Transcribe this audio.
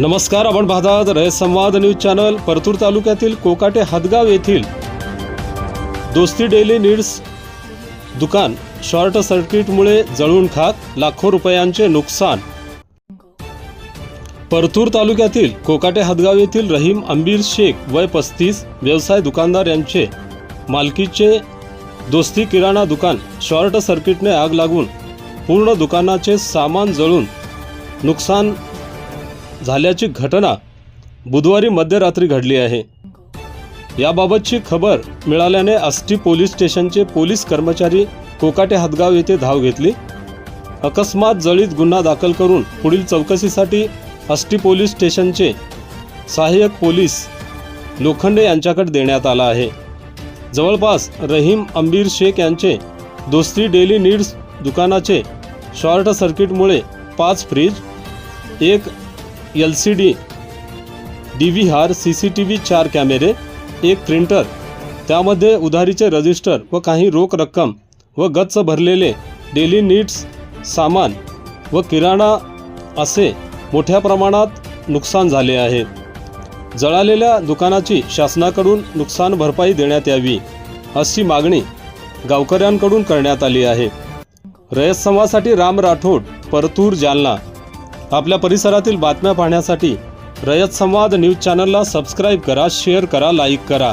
नमस्कार आपण पाहतात रयत संवाद न्यूज चॅनल परतूर तालुक्यातील कोकाटे हदगाव येथील दोस्ती डेली नीड्स दुकान शॉर्ट सर्किटमुळे जळून खाक लाखो रुपयांचे नुकसान. परतूर तालुक्यातील कोकाटे हदगाव येथील रहीम अंबीर शेख वय पस्तीस व्यवसाय दुकानदार यांचे मालकीचे दोस्ती किराणा दुकान शॉर्ट सर्किटने आग लागून पूर्ण दुकानाचे सामान जळून नुकसान झाल्याची घटना बुधवारी मध्यरात्री घडली आहे. याबाबतची खबर मिळाल्याने आष्टी पोलीस स्टेशनचे पोलीस कर्मचारी कोकाटे हदगाव येथे धाव घेतली. अकस्मात जळीत गुन्हा दाखल करून पुढील चौकशीसाठी आष्टी पोलीस स्टेशनचे सहाय्यक पोलीस लोखंडे यांच्याकडे देण्यात आला आहे. जवळपास रहीम अंबीर शेख यांचे दोस्ती डेली नीड्स दुकानाचे शॉर्ट सर्किटमुळे पाच फ्रीज एक L C D D V R C C T V चार कॅमेरे एक प्रिंटर त्यामध्ये उधारीचे रजिस्टर व काही रोख रक्कम व गच्च भरलेले डेली नीड्स सामान व किराणा असे मोठ्या प्रमाणात नुकसान झाले आहे. जळालेल्या दुकानाची शासनाकडून नुकसान भरपाई देण्यात यावी अशी मागणी गावकऱ्यांकडून करण्यात आली आहे. रयत समाजासाठी राम राठोड परतूर जालना. आपल्या परिसरातील बातम्या पाहण्यासाठी रयत संवाद न्यूज चॅनलला सबस्क्राईब करा शेअर करा लाईक करा.